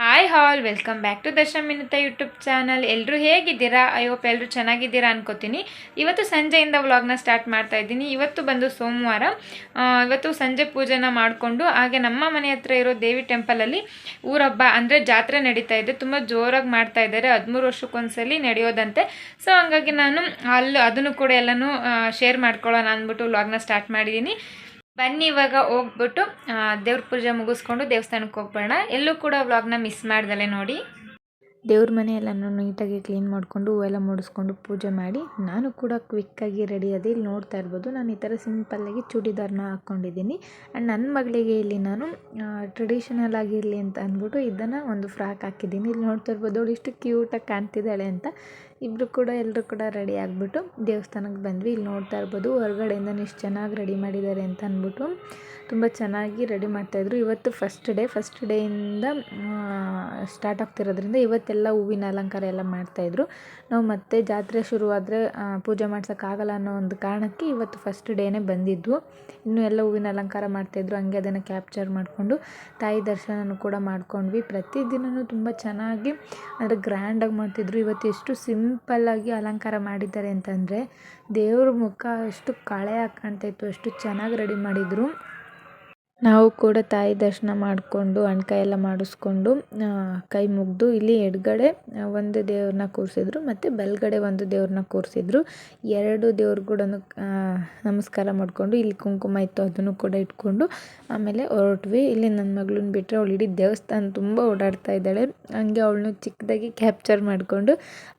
Hi all welcome back to Darshan ಮಿನುತ YouTube channel ಎಲ್ಲರೂ ಹೇಗಿದ್ದೀರಾ? I hope ಎಲ್ಲರೂ ಚೆನ್ನಾಗಿದ್ದೀರಾ ಅನ್ಕೋತೀನಿ. ಇವತ್ತು ಸಂಜೆಯಿಂದ ವ್ಲಾಗ್ನ ಸ್ಟಾರ್ಟ್ ಮಾಡ್ತಾ ಇದ್ದೀನಿ. ಇವತ್ತು ಬಂದು ಸೋಮವಾರ. ಇವತ್ತು ಸಂಜೆ ಪೂಜೆನ ಮಾಡಿಕೊಂಡು ಹಾಗೆ ನಮ್ಮ ಮನೆ ಹತ್ರ ಇರೋ ದೇವಿ ಟೆಂಪಲಲ್ಲಿ ಊರಬ್ಬ ಅಂದರೆ ಜಾತ್ರೆ ನಡೀತಾ ಇದೆ. ತುಂಬ ಜೋರಾಗಿ ಮಾಡ್ತಾ ಇದ್ದಾರೆ. ಹದಿಮೂರು ವರ್ಷಕ್ಕೊಂದ್ಸಲಿ ನಡೆಯೋದಂತೆ. ಸೊ ಹಂಗಾಗಿ ನಾನು ಅಲ್ಲಿ ಅದನ್ನು ಕೂಡ ಎಲ್ಲನೂ ಶೇರ್ ಮಾಡ್ಕೊಳ್ಳೋಣ ಅಂದ್ಬಿಟ್ಟು ವ್ಲಾಗ್ನ ಸ್ಟಾರ್ಟ್ ಮಾಡಿದ್ದೀನಿ. ಬನ್ನಿ ಇವಾಗ ಹೋಗ್ಬಿಟ್ಟು ದೇವ್ರ ಪೂಜೆ ಮುಗಿಸ್ಕೊಂಡು ದೇವಸ್ಥಾನಕ್ಕೆ ಹೋಗ್ಬೋಣ ಎಲ್ಲೂ ಕೂಡ ವ್ಲಾಗ್ನ ಮಿಸ್ ಮಾಡ್ದಲೆ ನೋಡಿ. ದೇವ್ರ ಮನೆ ನೀಟಾಗಿ ಕ್ಲೀನ್ ಮಾಡಿಕೊಂಡು, ಹೂವೆಲ್ಲ ಮುಡಿಸ್ಕೊಂಡು ಪೂಜೆ ಮಾಡಿ, ನಾನು ಕೂಡ ಕ್ವಿಕ್ಕಾಗಿ ರೆಡಿ ಅದೇ ಇಲ್ಲಿ ನೋಡ್ತಾ ಇರ್ಬೋದು. ನಾನು ಈ ಥರ ಸಿಂಪಲ್ಲಾಗಿ ಚೂಡಿದಾರ್ನ ಹಾಕ್ಕೊಂಡಿದ್ದೀನಿ ಆ್ಯಂಡ್ ನನ್ನ ಮಗಳಿಗೆ ಇಲ್ಲಿ ನಾನು ಟ್ರೆಡಿಷನಲ್ ಆಗಿರಲಿ ಅಂತ ಅಂದ್ಬಿಟ್ಟು ಇದನ್ನು ಒಂದು ಫ್ರಾಕ್ ಹಾಕಿದ್ದೀನಿ. ಇಲ್ಲಿ ನೋಡ್ತಾ ಇರ್ಬೋದು, ಅವಳು ಇಷ್ಟು ಕ್ಯೂಟಾಗಿ ಕಾಣ್ತಿದ್ದಾಳೆ ಅಂತ. ಇಬ್ಬರು ಕೂಡ ಎಲ್ಲರೂ ಕೂಡ ರೆಡಿ ಆಗಿಬಿಟ್ಟು ದೇವಸ್ಥಾನಕ್ಕೆ ಬಂದ್ವಿ. ಇಲ್ಲಿ ನೋಡ್ತಾ ಇರ್ಬೋದು ಹೊರಗಡೆಯಿಂದನೇ ಎಷ್ಟು ಚೆನ್ನಾಗಿ ರೆಡಿ ಮಾಡಿದ್ದಾರೆ ಅಂತ ಅಂದ್ಬಿಟ್ಟು ತುಂಬ ಚೆನ್ನಾಗಿ ರೆಡಿ ಮಾಡ್ತಾಯಿದ್ರು ಇವತ್ತು ಫಸ್ಟ್ ಡೇ ಫಸ್ಟ್ ಡೇಯಿಂದ ಸ್ಟಾರ್ಟ್ ಆಗ್ತಿರೋದ್ರಿಂದ ಇವತ್ತೆಲ್ಲ ಹೂವಿನ ಅಲಂಕಾರ ಎಲ್ಲ ಮಾಡ್ತಾಯಿದ್ರು ನಾವು ಮತ್ತೆ ಜಾತ್ರೆ ಶುರುವಾದರೆ ಪೂಜೆ ಮಾಡ್ಸೋಕ್ಕಾಗಲ್ಲ ಅನ್ನೋ ಒಂದು ಕಾರಣಕ್ಕೆ ಇವತ್ತು ಫಸ್ಟ್ ಡೇನೇ ಬಂದಿದ್ವು. ಇನ್ನೂ ಎಲ್ಲ ಹೂವಿನ ಅಲಂಕಾರ ಮಾಡ್ತಾಯಿದ್ರು ಹಂಗೆ ಅದನ್ನು ಕ್ಯಾಪ್ಚರ್ ಮಾಡಿಕೊಂಡು ತಾಯಿ ದರ್ಶನನೂ ಕೂಡ ಮಾಡ್ಕೊಂಡ್ವಿ. ಪ್ರತಿದಿನವೂ ತುಂಬ ಚೆನ್ನಾಗಿ, ಅಂದರೆ ಗ್ರ್ಯಾಂಡಾಗಿ ಮಾಡ್ತಿದ್ರು. ಇವತ್ತು ಎಷ್ಟು ಸಿಂಪಲ್ಲಾಗಿ ಅಲಂಕಾರ ಮಾಡಿದ್ದಾರೆ ಅಂತಂದರೆ ದೇವ್ರ ಮುಖ ಅಷ್ಟು ಕಳೆಯಾಗಿ ಕಾಣ್ತಾ ಇತ್ತು ಅಷ್ಟು ಚೆನ್ನಾಗಿ ರೆಡಿ ಮಾಡಿದರು. ನಾವು ಕೂಡ ತಾಯಿ ದರ್ಶನ ಮಾಡಿಕೊಂಡು ಅಣ್ಕಾಯಿ ಎಲ್ಲ ಮಾಡಿಸ್ಕೊಂಡು ಕೈ ಮುಗಿದು ಇಲ್ಲಿ ಎಡಗಡೆ ಒಂದು ದೇವ್ರನ್ನ ಕೂರಿಸಿದ್ರು ಮತ್ತು ಬಲಗಡೆ ಒಂದು ದೇವ್ರನ್ನ ಕೂರಿಸಿದ್ರು. ಎರಡು ದೇವ್ರ ಕೂಡ ನಮಸ್ಕಾರ ಮಾಡಿಕೊಂಡು ಇಲ್ಲಿ ಕುಂಕುಮ ಇತ್ತು, ಅದನ್ನು ಕೂಡ ಇಟ್ಕೊಂಡು ಆಮೇಲೆ ಹೊರಟ್ವಿ. ಇಲ್ಲಿ ನನ್ನ ಮಗಳನ್ನ ಬಿಟ್ಟರೆ ಅವಳು ಇಡೀ ದೇವಸ್ಥಾನ ತುಂಬ ಓಡಾಡ್ತಾ ಇದ್ದಾಳೆ. ಹಂಗೆ ಅವಳನ್ನು ಚಿಕ್ಕದಾಗಿ ಕ್ಯಾಪ್ಚರ್ ಮಾಡಿಕೊಂಡು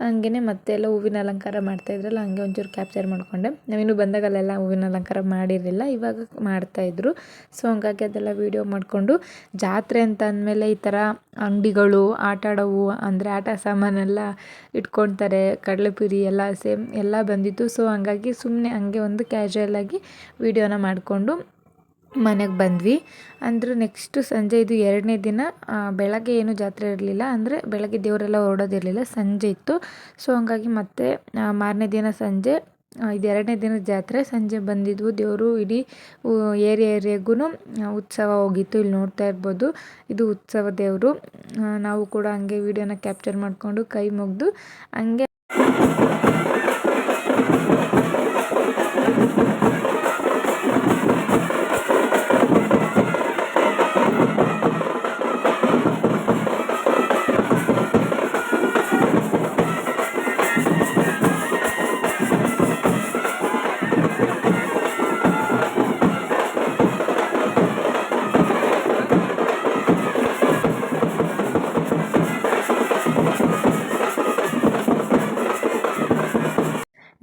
ಹಂಗೆ ಮತ್ತೆ ಎಲ್ಲ ಹೂವಿನ ಅಲಂಕಾರ ಮಾಡ್ತಾ ಇದ್ರಲ್ಲ, ಹಂಗೆ ಒಂಚೂರು ಕ್ಯಾಪ್ಚರ್ ಮಾಡಿಕೊಂಡೆ. ನಾವಿನ್ನು ಬಂದಾಗ ಅಲ್ಲೆಲ್ಲ ಹೂವಿನ ಅಲಂಕಾರ ಮಾಡಿರಲಿಲ್ಲ, ಇವಾಗ ಮಾಡ್ತಾಯಿದ್ರು ಸೊ ಹಂಗಾಗಿ ಅದೆಲ್ಲ ವೀಡಿಯೋ ಮಾಡಿಕೊಂಡು ಜಾತ್ರೆ ಅಂತ ಅಂದಮೇಲೆ ಈ ಥರ ಅಂಗಡಿಗಳು, ಆಟ ಆಡೋವು, ಅಂದರೆ ಆಟ ಸಾಮಾನೆಲ್ಲ ಇಟ್ಕೊಳ್ತಾರೆ, ಕಡಲೆಪುರಿ ಎಲ್ಲ ಸೇಮ್ ಎಲ್ಲ ಬಂದಿತ್ತು. ಸೊ ಹಂಗಾಗಿ ಸುಮ್ಮನೆ ಹಂಗೆ ಒಂದು ಕ್ಯಾಶುಯಲಾಗಿ ವೀಡಿಯೋನ ಮಾಡಿಕೊಂಡು ಮನೆಗೆ ಬಂದ್ವಿ. ಅಂದ್ರೆ ನೆಕ್ಸ್ಟು ಸಂಜೆ ಇದು ಎರಡನೇ ದಿನ ಬೆಳಗ್ಗೆ ಏನು ಜಾತ್ರೆ ಇರಲಿಲ್ಲ, ಅಂದರೆ ಬೆಳಗ್ಗೆ ದೇವರೆಲ್ಲ ಹೊರಡೋದಿರಲಿಲ್ಲ, ಸಂಜೆ ಇತ್ತು. ಸೊ ಹಂಗಾಗಿ ಮತ್ತೆ ಮಾರನೇ ದಿನ ಸಂಜೆ ಇದು ಎರಡನೇ ದಿನದ ಜಾತ್ರೆ. ಸಂಜೆ ಬಂದಿದ್ವು. ದೇವರು ಇಡೀ ಏರಿಯಾ ಏರಿಯಾಗೂ ಉತ್ಸವ ಹೋಗಿತ್ತು. ಇಲ್ಲಿ ನೋಡ್ತಾ ಇರ್ಬೋದು. ಇದು ಉತ್ಸವ ದೇವರು. ನಾವು ಕೂಡ ಹಂಗೆ ವಿಡಿಯೋನ ಕ್ಯಾಪ್ಚರ್ ಮಾಡಿಕೊಂಡು ಕೈ ಮುಗಿದು ಹಂಗೆ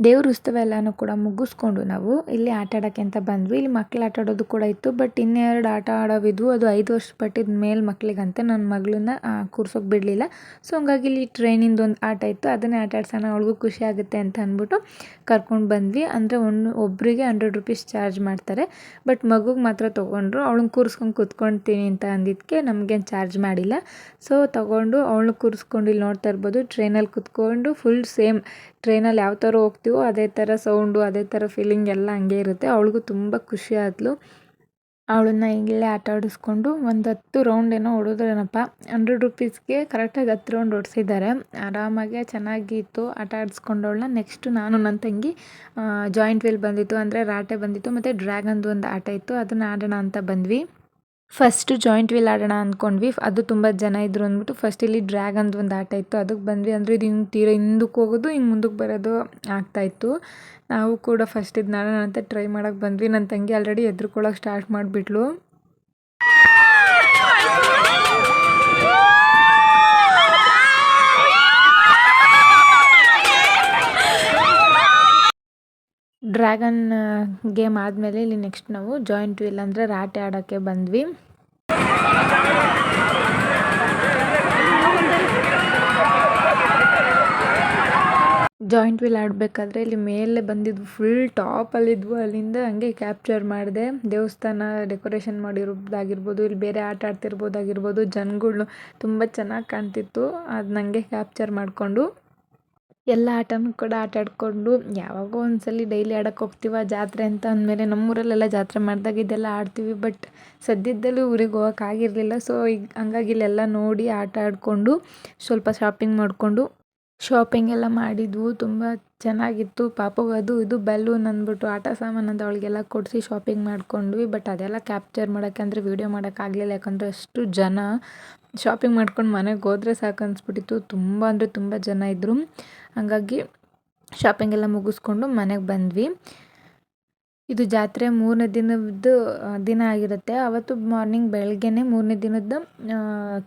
ದೇವ್ರ ಉತ್ಸವ ಎಲ್ಲನೂ ಕೂಡ ಮುಗಿಸ್ಕೊಂಡು ನಾವು ಇಲ್ಲಿ ಆಟ ಆಡೋಕ್ಕೆ ಅಂತ ಬಂದ್ವಿ. ಇಲ್ಲಿ ಮಕ್ಳು ಆಟ ಆಡೋದು ಕೂಡ ಇತ್ತು ಬಟ್ ಇನ್ನೆರಡು ಆಟ ಆಡೋವಿದ್ವು. ಅದು ಐದು ವರ್ಷ ಪಟ್ಟಿದ ಮೇಲೆ ಮಕ್ಕಳಿಗಂತೆ ನನ್ನ ಮಗಳನ್ನ ಕೂರ್ಸೋಕೆ ಬಿಡಲಿಲ್ಲ. ಸೊ ಹಂಗಾಗಿ ಇಲ್ಲಿ ಟ್ರೈನಿಂದ ಒಂದು ಆಟ ಇತ್ತು. ಅದನ್ನೇ ಆಟ ಆಡ್ಸೋಣ, ಅವಳಿಗೂ ಖುಷಿ ಆಗುತ್ತೆ ಅಂತ ಅಂದ್ಬಿಟ್ಟು ಕರ್ಕೊಂಡು ಬಂದ್ವಿ. ಅಂದರೆ ಒಂದು ಒಬ್ಬರಿಗೆ ಹಂಡ್ರೆಡ್ ರುಪೀಸ್ ಚಾರ್ಜ್ ಮಾಡ್ತಾರೆ. ಬಟ್ ಮಗುಗೆ ಮಾತ್ರ ತೊಗೊಂಡ್ರು. ಅವಳನ್ನ ಕೂರಿಸ್ಕೊಂಡು ಕೂತ್ಕೊಳ್ತೀನಿ ಅಂತ ಅಂದಿದ್ದಕ್ಕೆ ನಮಗೇನು ಚಾರ್ಜ್ ಮಾಡಿಲ್ಲ. ಸೊ ತೊಗೊಂಡು ಅವಳನ್ನ ಕೂರಿಸ್ಕೊಂಡು ಇಲ್ಲಿ ನೋಡ್ತಾ ಇರ್ಬೋದು. ಟ್ರೈನಲ್ಲಿ ಕೂತ್ಕೊಂಡು ಫುಲ್ ಸೇಮ್ ಟ್ರೈನಲ್ಲಿ ಯಾವ ಥರ ಹೋಗ್ತೀವೋ ಅದೇ ಥರ ಸೌಂಡು, ಅದೇ ಥರ ಫೀಲಿಂಗ್ ಎಲ್ಲ ಹಂಗೆ ಇರುತ್ತೆ. ಅವಳಿಗೂ ತುಂಬ ಖುಷಿ ಆದ್ಲು. ಅವಳನ್ನ ಹಿಂಗಿಲ್ಲೇ ಆಟ ಆಡಿಸ್ಕೊಂಡು ಒಂದು ಹತ್ತು ರೌಂಡ್ ಏನೋ ಹೊಡೆದ್ರೇನಪ್ಪ ಹಂಡ್ರೆಡ್ ರುಪೀಸ್ಗೆ ಕರೆಕ್ಟಾಗಿ ಹತ್ತು ರೌಂಡ್ ಹೊಡ್ಸಿದ್ದಾರೆ. ಆರಾಮಾಗೆ ಚೆನ್ನಾಗಿತ್ತು ಆಟ ಆಡಿಸ್ಕೊಂಡವಳನ್ನ ನೆಕ್ಸ್ಟು ನಾನು ನನ್ನ ತಂಗಿ ಜಾಯಿಂಟ್ ವೀಲ್ ಬಂದಿತ್ತು ಅಂದರೆ ರಾಟೆ ಬಂದಿತ್ತು, ಮತ್ತು ಡ್ರ್ಯಾಗನ್ದು ಒಂದು ಆಟ ಇತ್ತು. ಅದನ್ನು ಆಡೋಣ ಅಂತ ಬಂದ್ವಿ. ಫಸ್ಟು ಜಾಯಿಂಟ್ ವೀಲ್ ಆಡೋಣ ಅಂದ್ಕೊಂಡ್ವಿ ಅದು ತುಂಬ ಜನ ಇದ್ರು ಅಂದ್ಬಿಟ್ಟು ಫಸ್ಟ್ ಇಲ್ಲಿ ಡ್ರ್ಯಾಗನ್ದು ಒಂದು ಆಟ ಇತ್ತು. ಅದಕ್ಕೆ ಬಂದ್ವಿ ಅಂದರೆ ಇದು ಹಿಂಗೆ ತೀರ ಹಿಂದಕ್ಕೆ ಹೋಗೋದು ಹಿಂಗೆ ಮುಂದಕ್ಕೆ ಬರೋದು ಆಗ್ತಾಯಿತ್ತು ನಾವು ಕೂಡ ಫಸ್ಟ್ ಇದು ನಾನು ಅಂತ ಟ್ರೈ ಮಾಡೋಕ್ಕೆ ಬಂದ್ವಿ. ನನ್ನ ತಂಗಿ ಆಲ್ರೆಡಿ ಎದ್ರುಕೊಳ್ಳೋಕೆ ಸ್ಟಾರ್ಟ್ ಮಾಡಿಬಿಟ್ಲು. ಡ್ರ್ಯಾಗನ್ ಗೇಮ್ ಆದಮೇಲೆ ಇಲ್ಲಿ ನೆಕ್ಸ್ಟ್ ನಾವು ಜಾಯಿಂಟ್ ವೀಲ್ ಅಂದರೆ ರಾಟೆ ಆಡೋಕ್ಕೆ ಬಂದ್ವಿ. ಜಾಯಿಂಟ್ ವೀಲ್ ಆಡಬೇಕಾದ್ರೆ ಇಲ್ಲಿ ಮೇಲೆ ಬಂದಿದ್ವು ಫುಲ್ ಟಾಪಲ್ಲಿದ್ವು ಅಲ್ಲಿಂದ ಹಂಗೆ ಕ್ಯಾಪ್ಚರ್ ಮಾಡಿದೆ. ದೇವಸ್ಥಾನ ಡೆಕೋರೇಷನ್ ಮಾಡಿರೋದಾಗಿರ್ಬೋದು, ಇಲ್ಲಿ ಬೇರೆ ಆಟ ಆಡ್ತಿರ್ಬೋದಾಗಿರ್ಬೋದು, ಜನಗಳು ತುಂಬ ಚೆನ್ನಾಗಿ ಕಾಣ್ತಿತ್ತು. ಅದು ನನಗೆ ಕ್ಯಾಪ್ಚರ್ ಮಾಡಿಕೊಂಡು ಎಲ್ಲ ಆಟನೂ ಕೂಡ ಆಟ ಆಡಿಕೊಂಡು ಯಾವಾಗೋ ಒಂದ್ಸಲ ಡೈಲಿ ಆಡೋಕ್ಕೆ ಹೋಗ್ತೀವ ಜಾತ್ರೆ ಅಂತ ಅಂದಮೇಲೆ ನಮ್ಮೂರಲ್ಲೆಲ್ಲ ಜಾತ್ರೆ ಮಾಡಿದಾಗ ಇದೆಲ್ಲ ಆಡ್ತೀವಿ. ಬಟ್ ಸದ್ಯದಲ್ಲೂ ಊರಿಗೆ ಹೋಗೋಕ್ಕಾಗಿರಲಿಲ್ಲ ಸೊ ಈಗ ಹಂಗಾಗಿ ಇಲ್ಲೆಲ್ಲ ನೋಡಿ ಆಟ ಆಡಿಕೊಂಡು ಸ್ವಲ್ಪ ಶಾಪಿಂಗ್ ಮಾಡಿಕೊಂಡು ಶಾಪಿಂಗ್ ಎಲ್ಲ ಮಾಡಿದ್ವು. ತುಂಬ ಚೆನ್ನಾಗಿತ್ತು. ಪಾಪುಗೆ ಅದು ಇದು ಬಲೂನ್ ಅಂದ್ಬಿಟ್ಟು ಆಟ ಸಾಮಾನು ಅಂತ ಅವಳಿಗೆಲ್ಲ ಕೊಡಿಸಿ ಶಾಪಿಂಗ್ ಮಾಡ್ಕೊಂಡ್ವಿ. ಬಟ್ ಅದೆಲ್ಲ ಕ್ಯಾಪ್ಚರ್ ಮಾಡೋಕ್ಕೆ ಅಂದರೆ ವೀಡಿಯೋ ಮಾಡೋಕ್ಕಾಗಲಿಲ್ಲ ಯಾಕಂದರೆ ಅಷ್ಟು ಜನ ಶಾಪಿಂಗ್ ಮಾಡ್ಕೊಂಡು ಮನೆಗೆ ಹೋದ್ರೆ ಸಾಕು ಅನಿಸ್ಬಿಟ್ಟಿತ್ತು. ತುಂಬ ಅಂದರೆ ತುಂಬ ಜನ ಇದ್ದರು ಹಾಗಾಗಿ ಶಾಪಿಂಗ್ ಎಲ್ಲ ಮುಗಿಸ್ಕೊಂಡು ಮನೆಗೆ ಬಂದ್ವಿ. ಇದು ಜಾತ್ರೆ ಮೂರನೇ ದಿನದ್ದು ದಿನ ಆಗಿರುತ್ತೆ. ಅವತ್ತು ಮಾರ್ನಿಂಗ್ ಬೆಳಗ್ಗೆನೆ ಮೂರನೇ ದಿನದ್ದು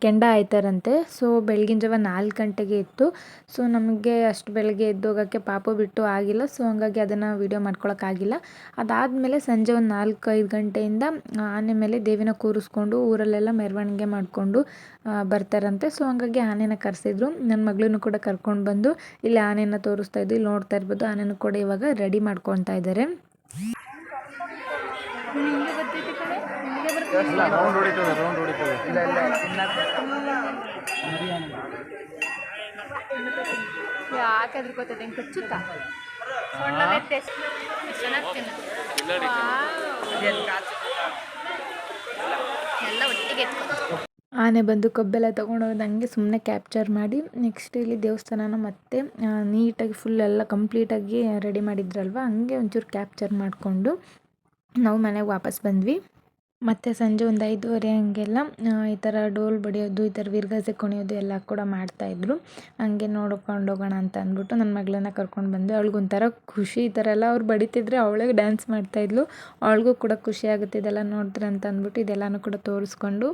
ಕೆಂಡ ಆಯ್ತಾರಂತೆ. ಸೊ ಬೆಳಗಿನ ಜಾವ ನಾಲ್ಕು ಗಂಟೆಗೆ ಇತ್ತು. ಸೊ ನಮಗೆ ಅಷ್ಟು ಬೆಳಗ್ಗೆ ಎದ್ದೋಗೋಕ್ಕೆ ಪಾಪ ಬಿಟ್ಟು ಆಗಿಲ್ಲ. ಸೊ ಹಂಗಾಗಿ ಅದನ್ನು ವೀಡಿಯೋ ಮಾಡ್ಕೊಳಕ್ಕಾಗಿಲ್ಲ. ಅದಾದಮೇಲೆ ಸಂಜೆ ಒಂದು ನಾಲ್ಕು ಐದು ಗಂಟೆಯಿಂದ ಆನೆ ಮೇಲೆ ದೇವಿನ ಕೂರಿಸ್ಕೊಂಡು ಊರಲ್ಲೆಲ್ಲ ಮೆರವಣಿಗೆ ಮಾಡಿಕೊಂಡು ಬರ್ತಾರಂತೆ. ಸೊ ಹಂಗಾಗಿ ಆನೆನ ಕರೆಸಿದ್ರು. ನನ್ನ ಮಗಳನ್ನೂ ಕೂಡ ಕರ್ಕೊಂಡು ಬಂದು, ಇಲ್ಲಿ ಆನೆನ ತೋರಿಸ್ತಾ ಇದ್ದು ಇಲ್ಲಿ ನೋಡ್ತಾ ಇರ್ಬೋದು. ಆನೆನೂ ಕೂಡ ಇವಾಗ ರೆಡಿ ಮಾಡ್ಕೊತಾ ಇದ್ದಾರೆ ರೌಂಡ್ ಹೊಡಿತದೆ ರೌಂಡ್ ಹೊಡಿತದೆ. ಇಲ್ಲ ಇಲ್ಲ. ಯಾಕೆ ಹೆದರ್ಕೋತದೆ ಹೆಂಗೆ ಕಚ್ಚುತ್ತಾ? ಎಲ್ಲ ಒಟ್ಟಿಗೆ ಎತ್ಕೊ. ಆನೆ ಬಂದು ಕಬ್ಬೆಲ್ಲ ತೊಗೊಂಡೋಗಿ ಹಂಗೆ ಸುಮ್ಮನೆ ಕ್ಯಾಪ್ಚರ್ ಮಾಡಿ ನೆಕ್ಸ್ಟ್ ಇಲ್ಲಿ ದೇವಸ್ಥಾನನ ಮತ್ತೆ ನೀಟಾಗಿ ಫುಲ್ ಎಲ್ಲ ಕಂಪ್ಲೀಟಾಗಿ ರೆಡಿ ಮಾಡಿದ್ರಲ್ವ? ಹಂಗೆ ಒಂಚೂರು ಕ್ಯಾಪ್ಚರ್ ಮಾಡಿಕೊಂಡು ನಾವು ಮನೆಗೆ ವಾಪಸ್ ಬಂದ್ವಿ. ಮತ್ತು ಸಂಜೆ ಒಂದು ಐದುವರೆ ಹಂಗೆಲ್ಲ ಈ ಥರ ಡೋಲ್ ಬಡಿಯೋದು, ಈ ಥರ ವಿರ್ಗಾಸೆ ಕುಣಿಯೋದು ಎಲ್ಲ ಕೂಡ ಮಾಡ್ತಾಯಿದ್ರು ಹಂಗೆ ನೋಡ್ಕೊಂಡು ಹೋಗೋಣ ಅಂತ ಅಂದ್ಬಿಟ್ಟು ನನ್ನ ಮಗಳನ್ನ ಕರ್ಕೊಂಡು ಬಂದೆ ಅವಳಿಗೊಂಥರ ಖುಷಿ, ಈ ಥರ ಎಲ್ಲ ಅವ್ರು ಬಡಿತಿದ್ರೆ ಅವಳಿಗೆ ಡ್ಯಾನ್ಸ್ ಮಾಡ್ತಾಯಿದ್ಲು ಅವಳಿಗೂ ಕೂಡ ಖುಷಿ ಆಗುತ್ತೆ ಇದೆಲ್ಲ ನೋಡಿದ್ರೆ ಅಂತ ಅಂದ್ಬಿಟ್ಟು ಇದೆಲ್ಲನೂ ಕೂಡ ತೋರಿಸ್ಕೊಂಡು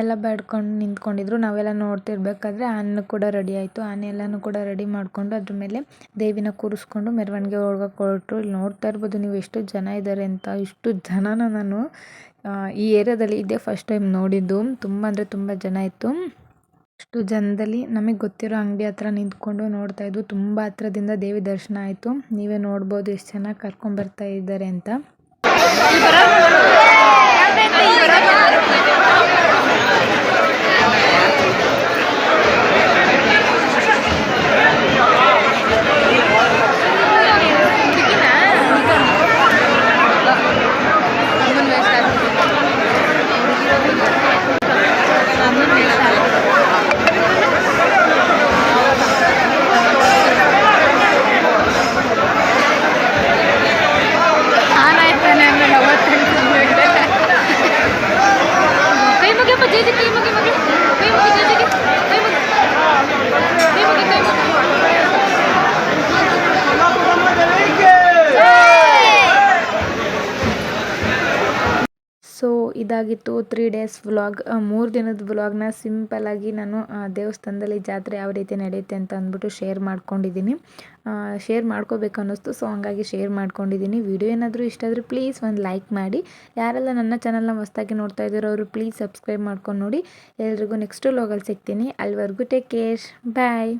ಇದೆಲ್ಲ ಬೇಡ್ಕೊಂಡು ನಿಂತ್ಕೊಂಡಿದ್ರು. ನಾವೆಲ್ಲ ನೋಡ್ತಿರ್ಬೇಕಾದ್ರೆ ಆನೆ ಕೂಡ ರೆಡಿ ಆಯಿತು. ಆನೆ ಎಲ್ಲನೂ ಕೂಡ ರೆಡಿ ಮಾಡಿಕೊಂಡು ಅದ್ರ ಮೇಲೆ ದೇವಿನ ಕೂರಿಸ್ಕೊಂಡು ಮೆರವಣಿಗೆ ಒಳಗೆ ಹೊರಟರು. ಇಲ್ಲಿ ನೋಡ್ತಾ ಇರ್ಬೋದು ನೀವು ಎಷ್ಟು ಜನ ಇದ್ದಾರೆ ಅಂತ. ಇಷ್ಟು ಜನನ ನಾನು ಈ ಏರಿಯಾದಲ್ಲಿ ಇದೇ ಫಸ್ಟ್ ಟೈಮ್ ನೋಡಿದ್ದು. ತುಂಬ ಅಂದರೆ ತುಂಬ ಜನ ಇತ್ತು. ಅಷ್ಟು ಜನದಲ್ಲಿ ನಮಗೆ ಗೊತ್ತಿರೋ ಅಂಗಡಿ ಹತ್ರ ನಿಂತ್ಕೊಂಡು ನೋಡ್ತಾ ಇದ್ವು. ತುಂಬ ಹತ್ರದಿಂದ ದೇವಿ ದರ್ಶನ ಆಯಿತು. ನೀವೇ ನೋಡ್ಬೋದು ಎಷ್ಟು ಚೆನ್ನಾಗಿ ಕರ್ಕೊಂಡ್ಬರ್ತಾ ಇದ್ದಾರೆ ಅಂತ ಕೈ ಮುಗಿಯಪ್ಪ ಜೇಜಿ ಕೈ ಮುಗಿ ಮಗಿ ಕೈ ಮುಗಿ ಜೇಜಿಗೆ ಕೈ ಮುಗಿ ಕೈ ಮುಗಿ ಕೈ ಮುಗಿ ಸೊ ಇದಾಗಿತ್ತು. ತ್ರೀ ಡೇಸ್ ವ್ಲಾಗ್ ಮೂರು ದಿನದ ವ್ಲಾಗ್ನ ಸಿಂಪಲ್ಲಾಗಿ ನಾನು ದೇವಸ್ಥಾನದಲ್ಲಿ ಜಾತ್ರೆ ಯಾವ ರೀತಿ ನಡೆಯುತ್ತೆ ಅಂತ ಅಂದ್ಬಿಟ್ಟು ಶೇರ್ ಮಾಡ್ಕೊಂಡಿದ್ದೀನಿ ಶೇರ್ ಮಾಡ್ಕೋಬೇಕು ಅನ್ನಿಸ್ತು ಸೊ ಹಂಗಾಗಿ ಶೇರ್ ಮಾಡ್ಕೊಂಡಿದ್ದೀನಿ ವಿಡಿಯೋ ಏನಾದರೂ ಇಷ್ಟ ಆದರೆ ಪ್ಲೀಸ್ ಒಂದು ಲೈಕ್ ಮಾಡಿ. ಯಾರೆಲ್ಲ ನನ್ನ ಚಾನಲ್ನ ಹೊಸ್ದಾಗಿ ನೋಡ್ತಾ ಇದ್ದೀರೋ ಅವರು ಪ್ಲೀಸ್ ಸಬ್ಸ್ಕ್ರೈಬ್ ಮಾಡ್ಕೊಂಡು ನೋಡಿ. ಎಲ್ರಿಗೂ ನೆಕ್ಸ್ಟ್ ವ್ಲಾಗಲ್ಲಿ ಸಿಗ್ತೀನಿ. ಅಲ್ಲಿವರೆಗೂ ಟೇಕ್ ಕೇರ್ ಬಾಯ್